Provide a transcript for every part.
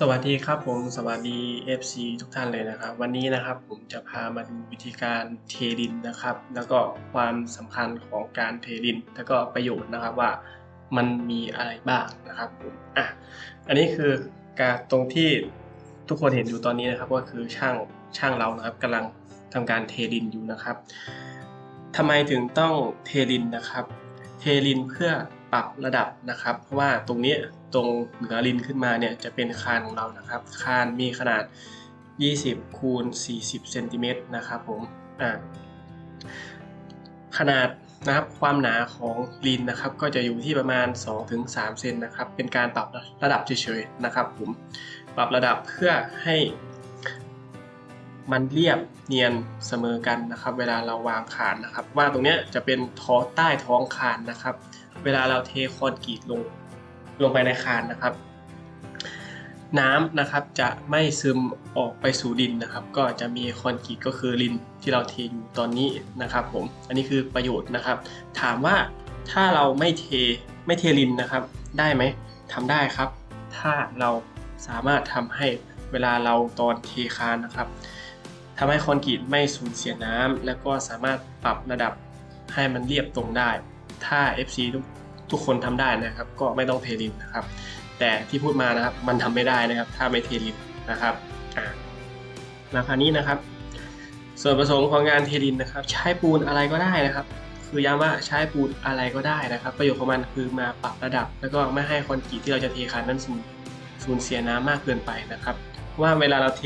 สวัสดีครับผมสวัสดี FC ทุกท่านเลยนะครับ วันนี้นะครับผมจะพามาดูวิธีการเทดินนะครับ แล้วก็ความสำคัญของการเทดิน แล้วก็ประโยชน์นะครับว่ามันมีอะไรบ้างนะครับผมอะอันนี้คือการตรงที่ทุกคนเห็นอยู่ตอนนี้นะครับ ก็คือช่างช่างเรานะครับกำลังทำการเทดินอยู่นะครับทำไมถึงต้องเทดินนะครับ เทลินเพื่อ ปรับระดับนะครับ เพราะว่าตรงนี้ตรงเหนือลินขึ้นมาเนี่ยจะเป็นคานของเรานะครับ คานมีขนาด 20 คูณ 40 เซนติเมตรนะครับผมอ่าขนาดนะครับความหนาของลินนะครับก็จะอยู่ที่ประมาณ 2-3 เซนนะครับ เป็นการปรับระดับเฉยๆนะครับผมปรับระดับเพื่อให้มันเรียบเนียนเสมอกันนะครับ เวลาเราวางคานนะครับ ว่าตรงเนี้ยจะเป็นท้อใต้ท้องคานนะครับ เวลาเราเทคอนกรีตลงลงไปในคานนะครับ น้ำนะครับจะไม่ซึมออกไปสู่ดินนะครับ ก็จะมีคอนกรีตก็คือลินที่เราเทอยู่ตอนนี้นะครับผมอันนี้คือประโยชน์นะครับ ถามว่าถ้าเราไม่เทไม่เทลินนะครับ ได้ไหมทำได้ครับ ถ้าเราสามารถทำให้เวลาเราตอนเทคานนะครับทำให้คอนกรีตไม่สูญเสียน้ำแล้วก็สามารถปรับระดับให้มันเรียบตรงได้ ถ้า FC ทุก ทุกคนทำได้นะครับ ก็ไม่ต้องเทลินนะครับ แต่ที่พูดมานะครับมันทำไม่ได้นะครับ ถ้าไม่เทลินนะครับอ่าคานี้นะครับ ส่วนผสมของงานเทลินนะครับ ใช้ปูนอะไรก็ได้นะครับ คือย้ำว่าใช้ปูนอะไรก็ได้นะครับ ประโยชน์ของมันคือมาปรับระดับ แล้วก็ไม่ให้คอนกรีตที่เราจะเทคานนั้นสูญสูญเสียน้ำมากเกินไปนะครับว่าเวลาเราเท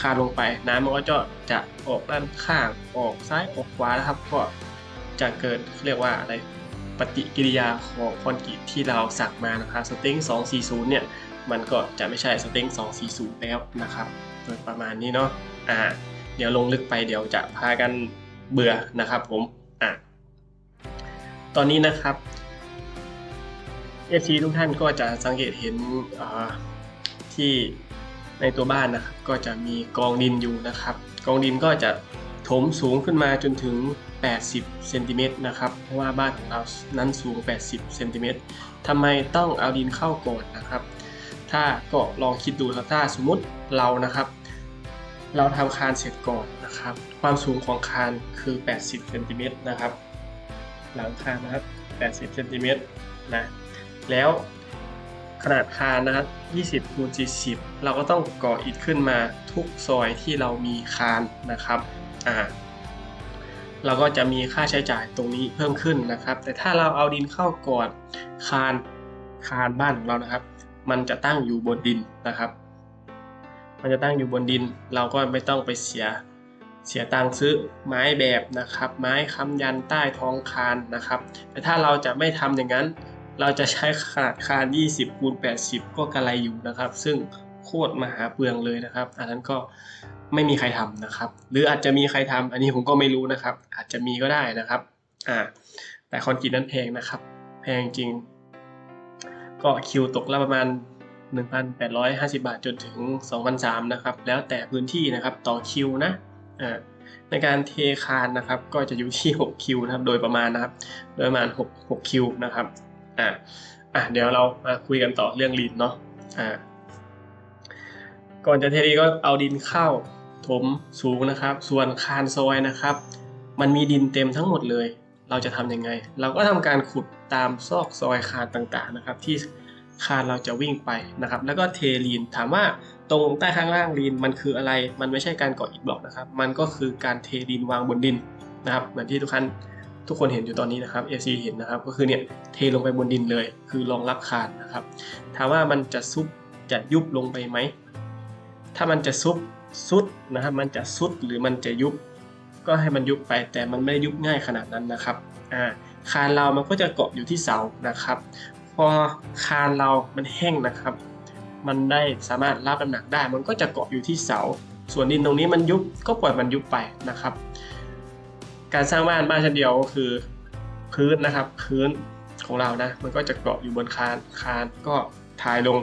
คานลงไปน้ำมันก็จะจะออกด้านข้างออกซ้ายออกขวานะครับ ก็จะเกิดเรียกว่าอะไร ปฏิกิริยาของคอนกรีตที่เราสักมานะครับสเต็ง240 เนี่ย มันก็จะไม่ใช่สเต็ง240 แล้วนะครับ โดยประมาณนี้เนาะอ่าเดี๋ยวลงลึกไปเดี๋ยวจะพากันเบื่อนะครับผมอะตอนนี้นะครับ FC ทุกท่านก็จะสังเกตเห็นที่ในตัวบ้านนะครับ ก็จะมีกองดินอยู่นะครับ กองดินก็จะถมสูงขึ้นมาจนถึง 80เซนติเมตรนะครับ เพราะว่าบ้านของเรานั้นสูง 80เซนติเมตรทำไมต้องเอาดินเข้าก่อนนะครับ ถ้าก็ลองคิดดูครับถ้าสมมุติเรานะครับ เราทำคานเสร็จก่อนนะครับ ความสูงของคานคือ 80เซนติเมตรนะครับ หลังคานนะครับ80เซนติเมตรนะ แล้วขนาดคานนะครับ 20คูณ40 เราก็ต้องก่ออิฐขึ้นมาทุกซอยที่เรามีคานนะครับ อ่า เราก็จะมีค่าใช้จ่ายตรงนี้เพิ่มขึ้นนะครับ แต่ถ้าเราเอาดินเข้าก่อนคานคานบ้านของเรานะครับ มันจะตั้งอยู่บนดินนะครับ มันจะตั้งอยู่บนดิน เราก็ไม่ต้องไปเสียเสียตังค์ซื้อไม้แบบนะครับ ไม้ค้ำยันใต้ท้องคานนะครับ แต่ถ้าเราจะไม่ทำอย่างนั้น เราจะใช้ขนาดคาน 20คูณ80 ก็กระไรอยู่นะครับ ซึ่งโคตรมหาเปลืองเลยนะครับ อันนั้นก็ ไม่มีใครทำนะครับ หรืออาจจะมีใครทำอันนี้ผมก็ไม่รู้นะครับ อาจจะมีก็ได้นะครับอ่าแต่คอนกรีตนั้นแพงนะครับ แพงจริง ก็คิวตกละประมาณ 1,850 บาทจนถึง2,300นะครับ แล้วแต่พื้นที่นะครับต่อคิวนะอ่าในการเทคานนะครับ ก็จะอยู่ที่ 6 คิวนะครับ โดยประมาณนะครับ โดยประมาณ 6 6 คิวนะครับอะอะเดี๋ยวเรามาคุยกันต่อเรื่องลินเนาะอ่าก่อนจะเทดีก็เอาดินเข้า ถมสูงนะครับ ส่วนคานซอยนะครับ มันมีดินเต็มทั้งหมดเลย เราจะทำยังไง เราก็ทำการขุดตามซอกซอยคานต่างๆนะครับ ที่คานเราจะวิ่งไปนะครับ แล้วก็เทลีนถามว่าตรงใต้ข้างล่างลีนมันคืออะไร มันไม่ใช่การก่ออิฐบล็อกนะครับ มันก็คือการเทดินวางบนดินนะครับเหมือนที่ทุกท่านทุกคนเห็นอยู่ตอนนี้นะครับ FC เห็นนะครับ ก็คือเนี่ยเทลงไปบนดินเลย คือรองรับคานนะครับ ถามว่ามันจะซุบจะยุบลงไปไหม ถ้ามันจะซุบ ซุดนะครับมันจะซุดหรือมันจะยุบ ก็ให้มันยุบไปแต่มันไม่ได้ยุบง่ายขนาดนั้นนะครับอ่าคานเรามันก็จะเกาะอยู่ที่เสานะครับ พอคานเรามันแห้งนะครับ มันได้สามารถรับน้ำหนักได้ มันก็จะเกาะอยู่ที่เสา ส่วนดินตรงนี้มันยุบก็ปล่อยมันยุบไปนะครับ การสร้างบ้านบ้านชั้นเดียวก็คือพื้นนะครับพื้นของเรานะมันก็จะเกาะอยู่บนคานคานก็ทายลง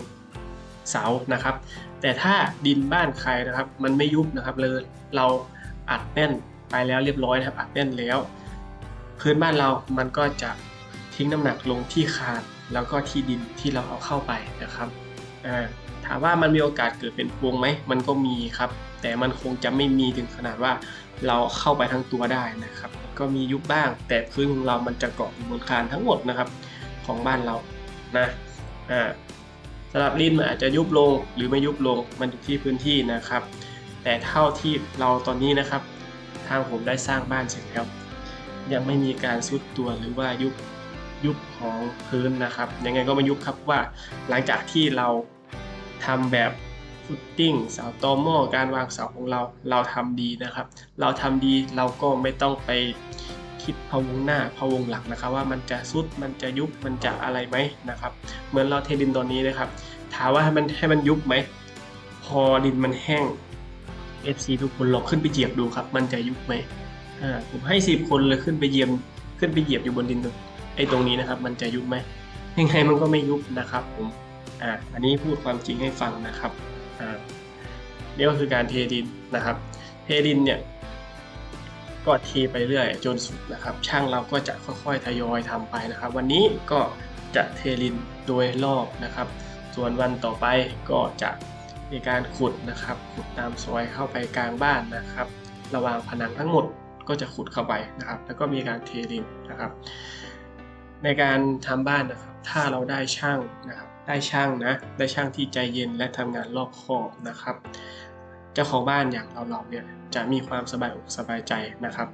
เสานะครับ แต่ถ้าดินบ้านใครนะครับ มันไม่ยุบนะครับเลยเราอัดแน่นไปแล้วเรียบร้อยนะครับอัดแน่นแล้ว พื้นบ้านเรามันก็จะทิ้งน้ำหนักลงที่คานแล้วก็ที่ดินที่เราเอาเข้าไปนะครับถามว่ามันมีโอกาสเกิดเป็นพวงไหมมันก็มีครับ แต่มันคงจะไม่มีถึงขนาดว่าเราเข้าไปทั้งตัวได้นะครับ ก็มียุบบ้าง แต่พื้นของเรามันจะเกาะอยู่บนคานทั้งหมดนะครับ ของบ้านเรานะอ่า สำหรับลิ้นมันอาจจะยุบลงหรือไม่ยุบลงมันอยู่ที่พื้นที่นะครับ แต่เท่าที่เราตอนนี้นะครับ ทางผมได้สร้างบ้านเสร็จแล้ว ยังไม่มีการซุดตัวหรือว่ายุบยุบของพื้นนะครับ ยังไงก็ไม่ยุบครับว่าหลังจากที่เราทำแบบฟุตติ้งเสาตอหม้อการวางเสาของเราเราทำดีนะครับ เราทำดีเราก็ไม่ต้องไป คิดพะวงหน้าพะวงหลังนะครับ ว่ามันจะซุดมันจะยุบมันจะอะไรไหมนะครับ เหมือนเราเทดินตอนนี้นะครับ ถามว่าให้มันให้มันยุบไหม พอดินมันแห้ง FC ทุกคนลองขึ้นไปเหยียบดูครับ มันจะยุบไหมอ่าผมให้สิบคนเลยขึ้นไปเหยียบขึ้นไปเหยียบอยู่บนดินตรงไอ้ตรงนี้นะครับ มันจะยุบไหมยังไงมันก็ไม่ยุบนะครับผมอ่าอันนี้พูดความจริงให้ฟังนะครับอ่านี่ก็คือการเทดินนะครับ เทดินเนี่ย ก็เทไปเรื่อยจนสุดนะครับ ช่างเราก็จะค่อยๆทยอยทำไปนะครับ วันนี้ก็จะเทดินโดยรอบนะครับ ส่วนวันต่อไปก็จะมีการขุดนะครับ ขุดตามซอยเข้าไปกลางบ้านนะครับ ระหว่างผนังทั้งหมดก็จะขุดเข้าไปนะครับ แล้วก็มีการเทดินนะครับ ในการทำบ้านนะครับ ถ้าเราได้ช่างนะครับ ได้ช่างนะ ได้ช่างที่ใจเย็นและทำงานรอบคอบนะครับ เจ้าของบ้านอย่างเราเราเนี่ยจะมีความสบายอกสบายใจนะครับ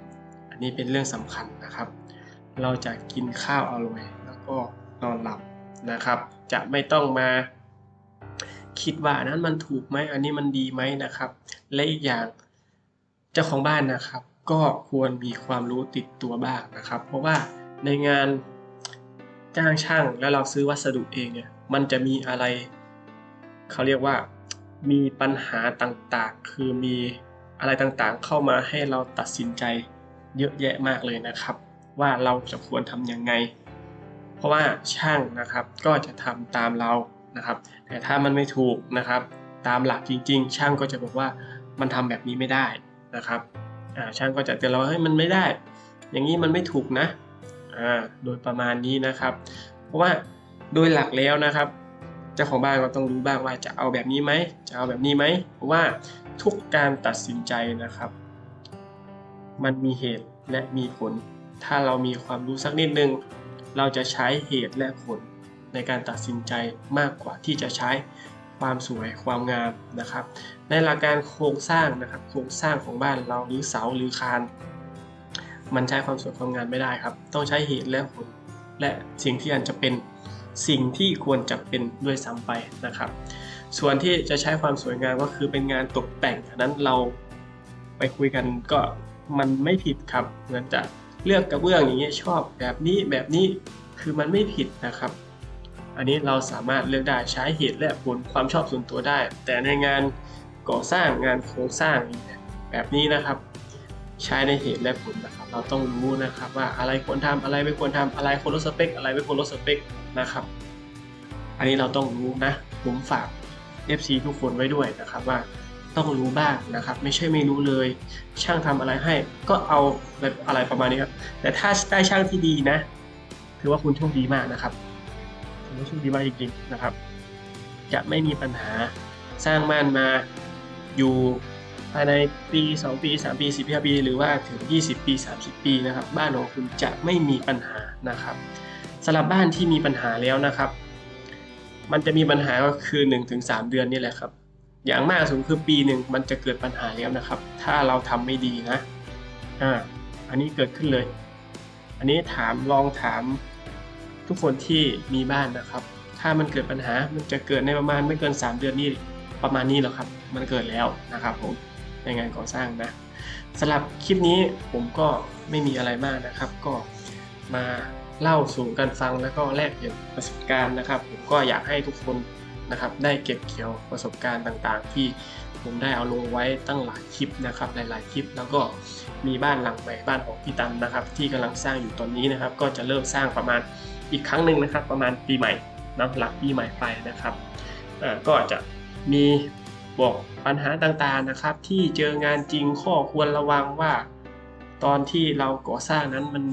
อันนี้เป็นเรื่องสำคัญนะครับ เราจะกินข้าวอร่อยแล้วก็นอนหลับนะครับ จะไม่ต้องมาคิดว่าอันนั้นมันถูกไหมอันนี้มันดีไหมนะครับ และอีกอย่างเจ้าของบ้านนะครับ ก็ควรมีความรู้ติดตัวบ้างนะครับ เพราะว่าในงานจ้างช่างแล้วเราซื้อวัสดุเองเนี่ยมันจะมีอะไร เขาเรียกว่า มีปัญหาต่างๆ คือมีอะไรต่างๆ เข้ามาให้เราตัดสินใจเยอะแยะมากเลยนะครับ ว่าเราจะควรทำยังไง เพราะว่าช่างนะครับก็จะทำตามเรานะครับ แต่ถ้ามันไม่ถูกนะครับ ตามหลักจริง ๆ ช่างก็จะบอกว่ามันทำแบบนี้ไม่ได้นะครับช่างก็จะเตือนเราว่าเฮ้ยมันไม่ได้ อย่างนี้มันไม่ถูกนะโดยประมาณนี้นะครับ เพราะว่าโดยหลักแล้วนะครับ เจ้าของบ้านก็ต้องรู้บ้างว่าจะเอาแบบนี้ไหมจะเอาแบบนี้ไหมเพราะว่าทุกการตัดสินใจนะครับ มันมีเหตุและมีผล ถ้าเรามีความรู้สักนิดนึง เราจะใช้เหตุและผลในการตัดสินใจมากกว่าที่จะใช้ความสวยความงามนะครับ ในหลักการโครงสร้างนะครับ โครงสร้างของบ้านเราหรือเสาหรือคาน มันใช้ความสวยความงามไม่ได้ครับ ต้องใช้เหตุและผลและสิ่งที่อันจะเป็น สิ่งที่ควรจะเป็นด้วยซ้ำไปนะครับ ส่วนที่จะใช้ความสวยงามก็คือเป็นงานตกแต่งอันนั้นเราไปคุยกันก็มันไม่ผิดครับ เหมือนจะเลือกกระเบื้องอย่างเงี้ยชอบแบบนี้แบบนี้คือมันไม่ผิดนะครับ อันนี้เราสามารถเลือกได้ใช้เหตุและผลความชอบส่วนตัวได้ แต่ในงานก่อสร้างงานโครงสร้างแบบนี้นะครับ ใช้ในเหตุและผลนะครับ เราต้องรู้นะครับว่าอะไรควรทำอะไรไม่ควรทำอะไรควรลดสเปค อะไรไม่ควรลดสเปคนะครับ อันนี้เราต้องรู้นะ ผมฝาก FC ทุกคนไว้ด้วยนะครับว่าต้องรู้บ้างนะครับ ไม่ใช่ไม่รู้เลย ช่างทำอะไรให้ ก็เอาแบบอะไรประมาณนี้ครับ แต่ถ้าได้ช่างที่ดีนะ ถือว่าคุณโชคดีมากนะครับถือว่าโชคดีมากจริงๆนะครับ จะไม่มีปัญหาสร้างบ้านมาอยู่ ภายในปี 2 ปี 3 ปี10ปี หรือว่าถึง 20 ปี 30 ปีนะครับบ้านของคุณจะไม่มีปัญหานะครับสำหรับบ้านที่มีปัญหาแล้วนะครับ มันจะมีปัญหาก็คือ 1-3 เดือนนี่แหละครับ อย่างมากสุดคือปีหนึ่งมันจะเกิดปัญหาแล้วนะครับ ถ้าเราทำไม่ดีนะอ่าอันนี้เกิดขึ้นเลย อันนี้ถามลองถามทุกคนที่มีบ้านนะครับ ถ้ามันเกิดปัญหามันจะเกิดในประมาณไม่เกิน 3 เดือนนี่ประมาณนี้แหละครับ มันเกิดแล้วนะครับผม ในงานก่อสร้างนะสำหรับคลิปนี้ผมก็ไม่มีอะไรมากนะครับ ก็มาเล่าสู่กันฟังแล้วก็แลกเปลี่ยนประสบการณ์นะครับ ผมก็อยากให้ทุกคนนะครับได้เก็บเกี่ยวประสบการณ์ต่างๆ ที่ผมได้เอาลงไว้ตั้งหลายคลิปนะครับ หลายๆคลิป แล้วก็มีบ้านหลังใหม่บ้านของพี่ตันนะครับ ที่กำลังสร้างอยู่ตอนนี้นะครับ ก็จะเริ่มสร้างประมาณอีกครั้งหนึ่งนะครับ ประมาณปีใหม่นะหลังปีใหม่ไปนะครับอ่าก็จะมี บอกปัญหาต่างๆนะครับที่เจองานจริงข้อควรระวังว่า ตอนที่เราก่อสร้างนั้นมัน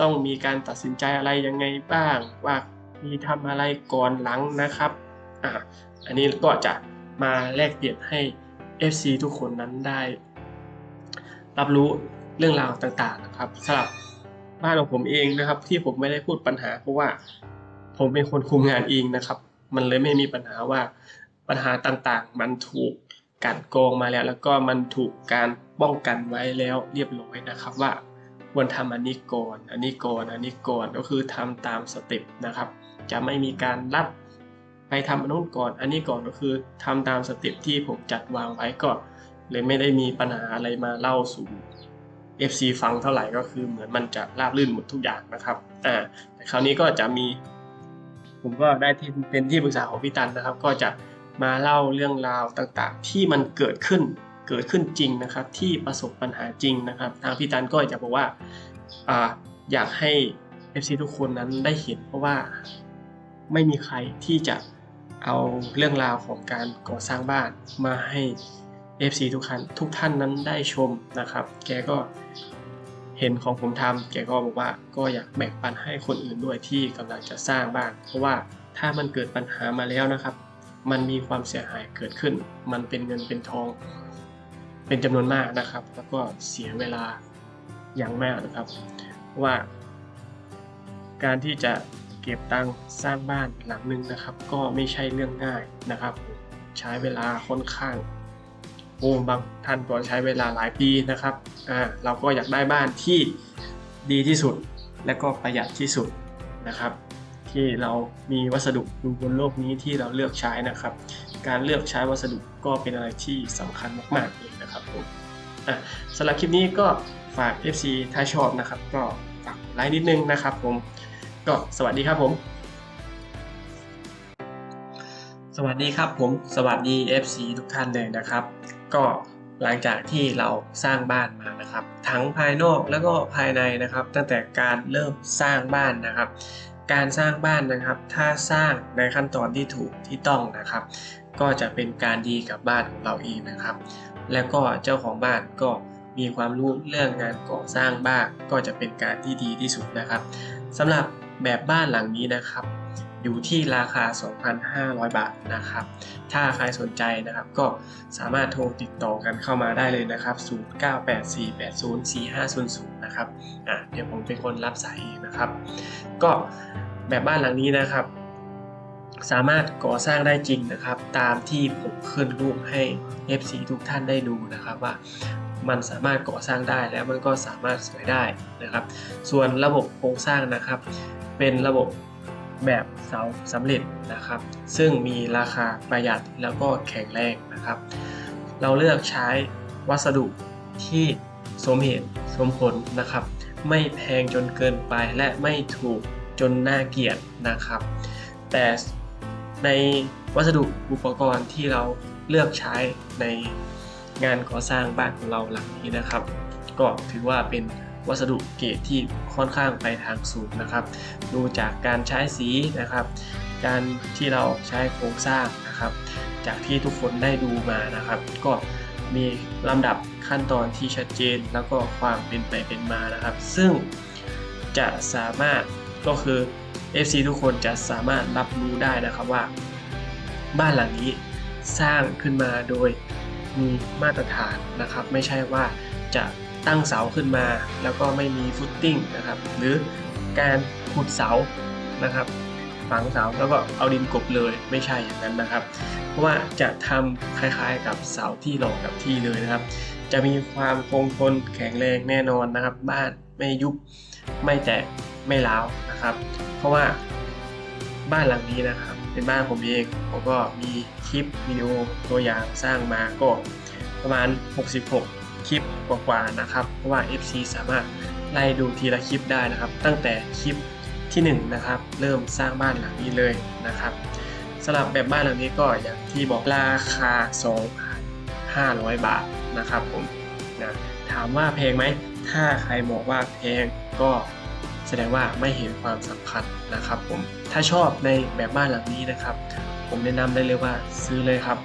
ต้องมีการตัดสินใจอะไรยังไงบ้าง ว่ามีทำอะไรก่อนหลังนะครับอ่าอันนี้ก็จะมาแลกเปลี่ยนให้ FC ทุกคนนั้นได้ รับรู้เรื่องราวต่างๆนะครับสำหรับบ้านของผมเองนะครับ ที่ผมไม่ได้พูดปัญหาเพราะว่าผมเป็นคนคุมงานเองนะครับ มันเลยไม่มีปัญหาว่า ปัญหาต่างๆ มันถูกกันกงมาแล้ว แล้วก็มันถูกการป้องกันไว้แล้วเรียบร้อยนะครับว่าควรทำอันนี้ก่อนอันนี้ก่อนอันนี้ก่อนก็คือทำตามสเต็ปนะครับ จะไม่มีการรับไปทำอันนู้นก่อน อันนี้ก่อนก็คือทำตามสเต็ปที่ผมจัดวางไว้ก็เลยไม่ได้มีปัญหาอะไรมาเล่าสู่ FC ฟังเท่าไหร่ก็คือเหมือนมันจะราบรื่นหมดทุกอย่างนะครับอ่าแต่คราวนี้ก็จะมี ผมก็ได้ที่เป็นที่ปรึกษาของพี่ตันนะครับ ก็จะ มาเล่าเรื่องราวต่างๆ ที่มันเกิดขึ้นเกิดขึ้นจริงนะครับ ที่ประสบปัญหาจริงนะครับ ทางพี่ตันก็จะบอกว่าออยากให้ FC ทุกคนนั้นได้เห็นเพราะว่าไม่มีใครที่จะเอาเรื่องราวของการก่อสร้างบ้านมาให้ FC ทุกท่านทุกท่านนั้นได้ชมนะครับ แกก็เห็นของผมทำแกก็บอกว่าก็อยากแบ่งปันให้คนอื่นด้วยที่กำลังจะสร้างบ้าน เพราะว่าถ้ามันเกิดปัญหามาแล้วนะครับ มันมีความเสียหายเกิดขึ้น มันเป็นเงินเป็นทอง เป็นจำนวนมากนะครับ แล้วก็เสียเวลาอย่างมากนะครับ ว่า การที่จะเก็บตังค์สร้างบ้านหลังหนึ่งนะครับ ก็ไม่ใช่เรื่องง่ายนะครับ ใช้เวลาค่อนข้างโอ้บางท่านก็ใช้เวลาหลายปีนะครับอ่าเราก็อยากได้บ้านที่ดีที่สุด และก็ประหยัดที่สุดนะครับ ที่เรามีวัสดุอยู่บนโลกนี้ที่เราเลือกใช้นะครับ การเลือกใช้วัสดุก็เป็นอะไรที่สำคัญมากๆเลยนะครับผมอะสำหรับคลิปนี้ก็ฝาก FC ถ้าชอบนะครับ ก็ฝากไลค์นิดนึงนะครับผมก็สวัสดีครับผม สวัสดีครับผม สวัสดี FC ทุกท่านเลยนะครับ ก็หลังจากที่เราสร้างบ้านมานะครับ ทั้งภายนอกแล้วก็ภายในนะครับ ตั้งแต่การเริ่มสร้างบ้านนะครับ การสร้างบ้านนะครับ ถ้าสร้างในขั้นตอนที่ถูกที่ต้องนะครับ ก็จะเป็นการดีกับบ้านของเราเองนะครับ แล้วก็เจ้าของบ้านก็มีความรู้เรื่องงานก่อสร้างบ้านก็จะเป็นการที่ดีที่สุดนะครับสำหรับแบบบ้านหลังนี้นะครับ อยู่ที่ราคา 2,500 บาทนะครับ ถ้าใครสนใจนะครับก็สามารถโทรติดต่อกันเข้ามาได้เลยนะครับ 0984804500 นะครับอะเดี๋ยวผมเป็นคนรับสายเองนะครับ ก็แบบบ้านหลังนี้นะครับ สามารถก่อสร้างได้จริงนะครับ ตามที่ผมขึ้นรูปให้ FC ทุกท่านได้ดูนะครับว่ามันสามารถก่อสร้างได้แล้วมันก็สามารถสวยได้นะครับ ส่วนระบบโครงสร้างนะครับ เป็นระบบ แบบเสาสำเร็จนะครับ ซึ่งมีราคาประหยัดแล้วก็แข็งแรงนะครับ เราเลือกใช้วัสดุที่สมเหตุสมผลนะครับ ไม่แพงจนเกินไปและไม่ถูกจนน่าเกลียดนะครับ แต่ในวัสดุอุปกรณ์ที่เราเลือกใช้ในงานก่อสร้างบ้านของเราหลังนี้นะครับ ก็ถือว่าเป็น วัสดุเกรดที่ค่อนข้างไปทางสูงนะครับ ดูจากการใช้สีนะครับ การที่เราใช้โครงสร้างนะครับ จากที่ทุกคนได้ดูมานะครับ ก็มีลำดับขั้นตอนที่ชัดเจนแล้วก็ความเป็นไปเป็นมานะครับ ซึ่งจะสามารถก็คือ FC ทุกคนจะสามารถรับรู้ได้นะครับว่า บ้านหลังนี้สร้างขึ้นมาโดยมีมาตรฐานนะครับ ไม่ใช่ว่าจะ ตั้งเสาขึ้นมา แล้วก็ไม่มีฟุตติ้งนะครับ หรือการขุดเสานะครับฝังเสาแล้วก็เอาดินกบเลยไม่ใช่อย่างนั้นนะครับ เพราะว่าจะทำคล้ายๆกับเสาที่รองกับที่เลยนะครับ จะมีความคงทนแข็งแรงแน่นอนนะครับ บ้านไม่ยุบไม่แตกไม่ร้าวนะครับ เพราะว่าบ้านหลังนี้นะครับ เป็นบ้านผมเองผมก็มีคลิปวิดีโอตัวอย่างสร้างมาก็ประมาณ 66 คลิปกว่าๆนะครับ เพราะว่า FC สามารถไล่ดูทีละคลิปได้นะครับ ตั้งแต่คลิปที่1นะครับ เริ่มสร้างบ้านหลังนี้เลยนะครับสำหรับแบบบ้านหลังนี้ก็อย่างที่บอกราคา 2,500 บาทนะครับผมนะถามว่าแพงไหม ถ้าใครบอกว่าแพงก็แสดงว่าไม่เห็นความสำคัญนะครับผมถ้าชอบในแบบบ้านหลังนี้นะครับ ผมแนะนำได้เลยว่าซื้อเลยครับ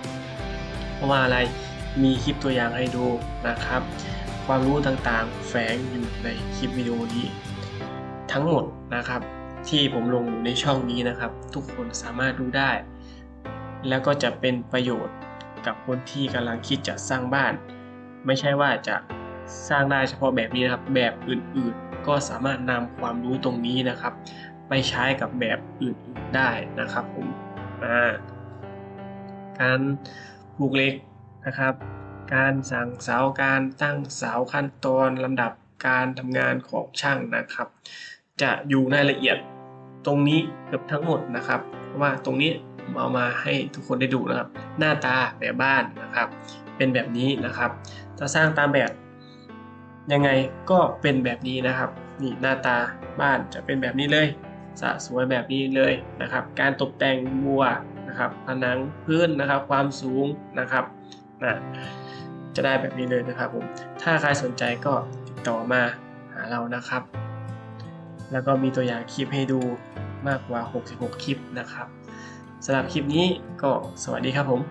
เพราะว่าอะไร มีคลิปตัวอย่างให้ดูนะครับ ความรู้ต่างๆ แฝงอยู่ในคลิปวิดีโอนี้ ทั้งหมดนะครับ ที่ผมลงอยู่ในช่องนี้นะครับ ทุกคนสามารถดูได้ แล้วก็จะเป็นประโยชน์กับคนที่กำลังคิดจะสร้างบ้าน ไม่ใช่ว่าจะสร้างได้เฉพาะแบบนี้นะครับ แบบอื่นๆ ก็สามารถนำความรู้ตรงนี้นะครับ ไปใช้กับแบบอื่นๆได้นะครับผมอ่าการปลูกเล็ก นะครับ การสั่งเสาการตั้งเสาขั้นตอนลำดับการทำงานของช่างนะครับ จะอยู่ในรายละเอียดตรงนี้เกือบทั้งหมดนะครับเพราะว่าตรงนี้ผมเอามาให้ทุกคนได้ดูนะครับ หน้าตาแบบบ้านนะครับ เป็นแบบนี้นะครับ ถ้าสร้างตามแบบยังไงก็เป็นแบบนี้นะครับนี่หน้าตาบ้านจะเป็นแบบนี้เลยสะสวยแบบนี้เลยนะครับ การตกแต่งบัวนะครับผนังพื้นนะครับ ความสูงนะครับ นะจะได้แบบนี้เลยนะครับผม ถ้าใครสนใจก็ติดต่อมาหาเรานะครับ แล้วก็มีตัวอย่างคลิปให้ดูมากกว่า 66 คลิปนะครับสำหรับคลิปนี้ก็สวัสดีครับผม